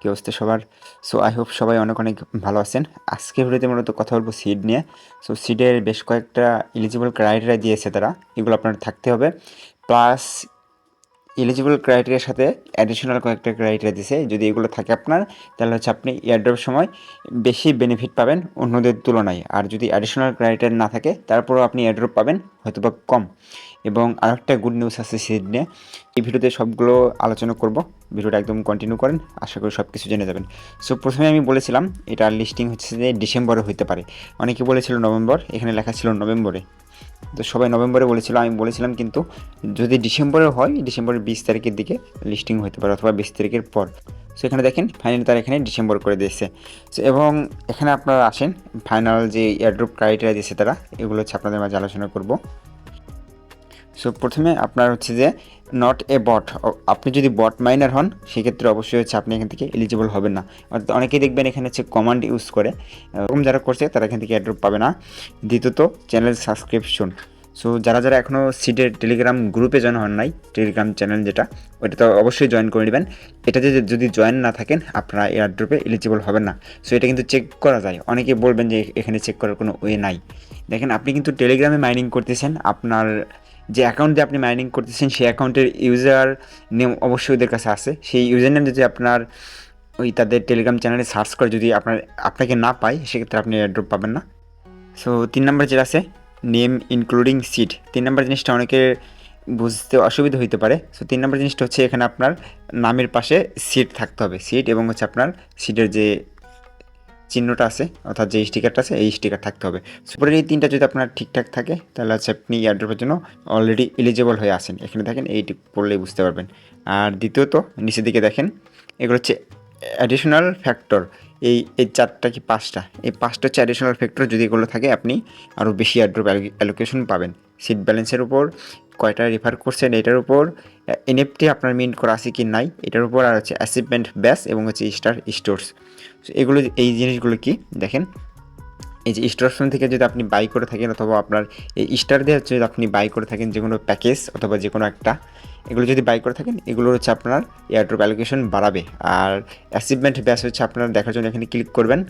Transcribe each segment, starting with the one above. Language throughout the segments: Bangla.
কি অবস্থা সবার? সো আই হোপ সবাই অনেক অনেক ভালো আছেন। আজকের ভিডিওতে মূলত কথা বলব সিড নিয়ে। সো সিডের বেশ কয়েকটা এলিজিবল ক্রাইটেরিয়া দিয়েছে তারা। এগুলো আপনার থাকতে হবে। প্লাস এলিজিবল ক্রাইটেরিয়ার সাথে অ্যাডিশনাল কয়েকটা ক্রাইটেরিয়া দিছে। যদি এগুলো থাকে আপনার, তাহলে হচ্ছে আপনি এয়ারড্রপের সময় বেশি বেনিফিট পাবেন অন্যদের তুলনায়। আর যদি অ্যাডিশনাল ক্রাইটেরিয়া না থাকে, তারপরেও আপনি এয়ারড্রপ পাবেন হয়তো বা কম। এবং আরেকটা গুড নিউজ আছে সিড নিয়ে এই ভিডিওতে সবগুলো আলোচনা করব। ভিডিওটা একদম কন্টিনিউ করেন, আশা করি সব কিছু জেনে যাবেন। সো প্রথমে আমি বলেছিলাম এটার লিস্টিং হচ্ছে যে ডিসেম্বরে হতে পারে। অনেকে বলেছিল নভেম্বর এখানে লেখা ছিল নভেম্বরে তো সবাই নভেম্বরে বলেছিল, আমি বলেছিলাম কিন্তু যদি ডিসেম্বরে হয়, ডিসেম্বরের বিশ তারিখের দিকে লিস্টিং হতে পারে অথবা বিশ তারিখের পর। সো এখানে দেখেন ফাইনাল তার এখানে ডিসেম্বর করে দিয়েছে। সো এবং এখানে আপনারা আসেন ফাইনাল যে এয়ারড্রপ ক্রাইটেরিয়া দিয়েছে তারা, এগুলো হচ্ছে আপনাদের মাঝে আলোচনা করব। সো প্রথমে আপনার হচ্ছে যে নট এ বট আপনি যদি বট মাইনার হন, সেক্ষেত্রে অবশ্যই হচ্ছে আপনি এখান থেকে এলিজিবল হবেন না। অর্থাৎ অনেকেই দেখবেন এখানে হচ্ছে কমান্ড ইউজ করে। এরকম যারা করছে, তারা এখান থেকে অ্যাড্রপ পাবে না। দ্বিতীয়ত চ্যানেল সাবস্ক্রিপশন সো যারা যারা এখনও সিটের টেলিগ্রাম গ্রুপে জয়েন হন নাই টেলিগ্রাম চ্যানেল যেটা ওটা তো অবশ্যই জয়েন করে নেবেন। এটাতে যদি জয়েন না থাকেন, আপনারা এয়ারড্রপে এলিজিবল হবেন না। সো এটা কিন্তু চেক করা যায়। অনেকে বলবেন যে, এখানে চেক করার কোনো ওয়ে নাই। দেখেন, আপনি কিন্তু টেলিগ্রামে মাইনিং করতেছেন, আপনার যে অ্যাকাউন্ট দিয়ে আপনি মাইনিং করতেছেন, সেই অ্যাকাউন্টের ইউজার নেম অবশ্যই ওদের কাছে আছে। সেই ইউজার নেম যদি আপনার ওই তাদের টেলিগ্রাম চ্যানেলে সার্চ করে, যদি আপনার, আপনাকে না পায়, সেক্ষেত্রে আপনি এয়ারড্রপ পাবেন না। সো তিন নম্বর যেটা আছে নেম ইনক্লুডিং সিট তিন নম্বর জিনিসটা অনেকের বুঝতে অসুবিধা হইতে পারে। সো তিন নম্বর জিনিসটা হচ্ছে এখানে আপনার নামের পাশে সিট থাকতে হবে। সিট এবং হচ্ছে আপনার সিটের যে চিহ্নটা আছে, অর্থাৎ যে স্টিকারটা আছে, এই স্টিকার থাকতে হবে। সুপারের এই তিনটা যদি আপনার ঠিকঠাক থাকে, তাহলে হচ্ছে আপনি এয়ারড্রপের জন্য অলরেডি এলিজেবল হয়ে আসেন এখানে দেখেন এইটি পড়লেই বুঝতে পারবেন। আর দ্বিতীয়ত, নিচের দিকে দেখেন, এগুলো হচ্ছে অ্যাডিশনাল ফ্যাক্টর এই এই চারটা কি পাঁচটা? এই পাঁচটা হচ্ছে অ্যাডিশনাল ফ্যাক্টর যদি এগুলো থাকে, আপনি আরও বেশি এয়ারড্রপ অ্যালোকেশন পাবেন। সিট ব্যালেন্সের উপর, কয়টা রেফার করছেন, এটার উপর এনএফটি আপনার মিন্ট করা আছে কি নাই, এটার উপর আর হচ্ছে অ্যাচিভমেন্ট ব্যাস এবং হচ্ছে স্টার স্টোরস এগুলো এই জিনিসগুলো কি? দেখেন, এই যে স্টার অপশন থেকে যদি আপনি বাই করে থাকেন অথবা আপনার, এই স্টার দিয়ে যদি আপনি বাই করে থাকেন যে কোনো প্যাকেজ অথবা যে কোনো একটা, এগুলো যদি বাই করে থাকেন এগুলো হচ্ছে আপনার এয়ারড্রপ অ্যালোকেশন বাড়াবে। আর অ্যাচিভমেন্ট ব্যাস হচ্ছে আপনার দেখার জন্য এখানে ক্লিক করবেন।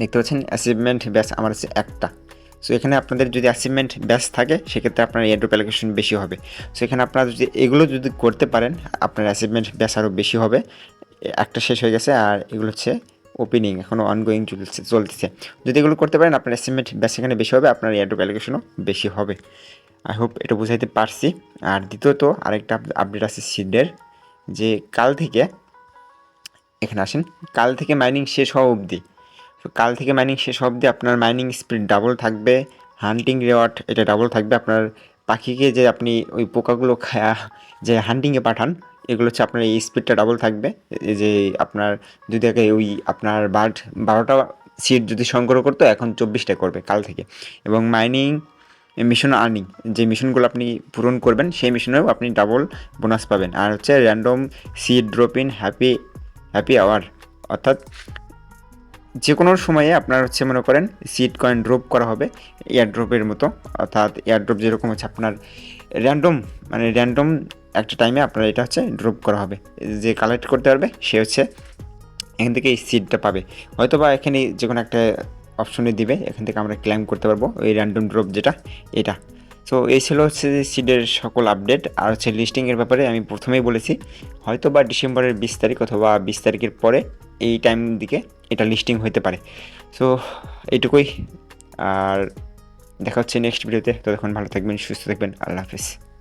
দেখতে পাচ্ছেন অ্যাচিভমেন্ট ব্যাস আমার হচ্ছে একটা। সো এখানে আপনাদের যদি অ্যাচিভমেন্ট ব্যাস থাকে, সেক্ষেত্রে আপনার এয়ারড্রপ অ্যালোকেশন বেশি হবে। সো এখানে আপনারা যদি এগুলো যদি করতে পারেন, আপনার অ্যাচিভমেন্ট ব্যাস আরও বেশি হবে। একটা শেষ হয়ে গেছে, আর এগুলো হচ্ছে ওপেনিং এখনও অনগোয়িং চলছে, চলতেছে। যদি এগুলো করতে পারেন, আপনার এস্টিমেট ব্যাস এখানে বেশি হবে, আপনার এয়ারড্রপ অ্যালোকেশনও বেশি হবে। আই হোপ এটা বুঝাইতে পারছি। আর দ্বিতীয়ত, আরেকটা আপডেট আছে সিডের যে কাল থেকে, এখানে আসেন, কাল থেকে মাইনিং শেষ হওয়া অবধি। তো কাল থেকে মাইনিং শেষ অবধি আপনার মাইনিং স্পিড ডাবল থাকবে। হান্টিং রেওয়ার্ড এটা ডাবল থাকবে। আপনার পাখিকে যে আপনি ওই পোকাগুলো খায়া যে হান্টিংয়ে পাঠান, এগুলো হচ্ছে আপনার এই স্পিডটা ডাবল থাকবে। যে আপনার যদি আগে ওই আপনার বার্ড বারোটা সিট যদি সংগ্রহ করতো, এখন চব্বিশটা করবে কাল থেকে। এবং মাইনিং মিশন আর্নিং যে মিশনগুলো আপনি পূরণ করবেন, সেই মিশনেও আপনি ডাবল বোনাস পাবেন। আর হচ্ছে random seat drop in happy happy hour অর্থাৎ যে কোনো সময়ে আপনার হচ্ছে মনে করেন সিট কয়েন ড্রপ করা হবে এয়ারড্রপের মতো। অর্থাৎ এয়ারড্রপ যেরকম হচ্ছে আপনার র্যান্ডম মানে র্যান্ডম একটা টাইমে আপনার এটা হচ্ছে ড্রপ করা হবে। যে কালেক্ট করতে পারবে, সে হচ্ছে এখান থেকে এই সিটটা পাবে। হয়তো বা এখানে যে কোনো একটা অপশনে দিবে, এখান থেকে আমরা ক্লেম করতে পারব, ওই র্যান্ডম ড্রপ যেটা, এটা। সো এই ছিল হচ্ছে সিডের সকল আপডেট আর হচ্ছে লিস্টিংয়ের ব্যাপারে আমি প্রথমেই বলেছি হয়তো বা ডিসেম্বরের বিশ তারিখ অথবা বিশ তারিখের পরে এই টাইম দিকে এটা লিস্টিং হতে পারে। সো এইটুকুই, আর দেখা হচ্ছে নেক্সট ভিডিওতে ততক্ষণ ভালো থাকবেন, সুস্থ থাকবেন। আল্লাহ হাফিজ।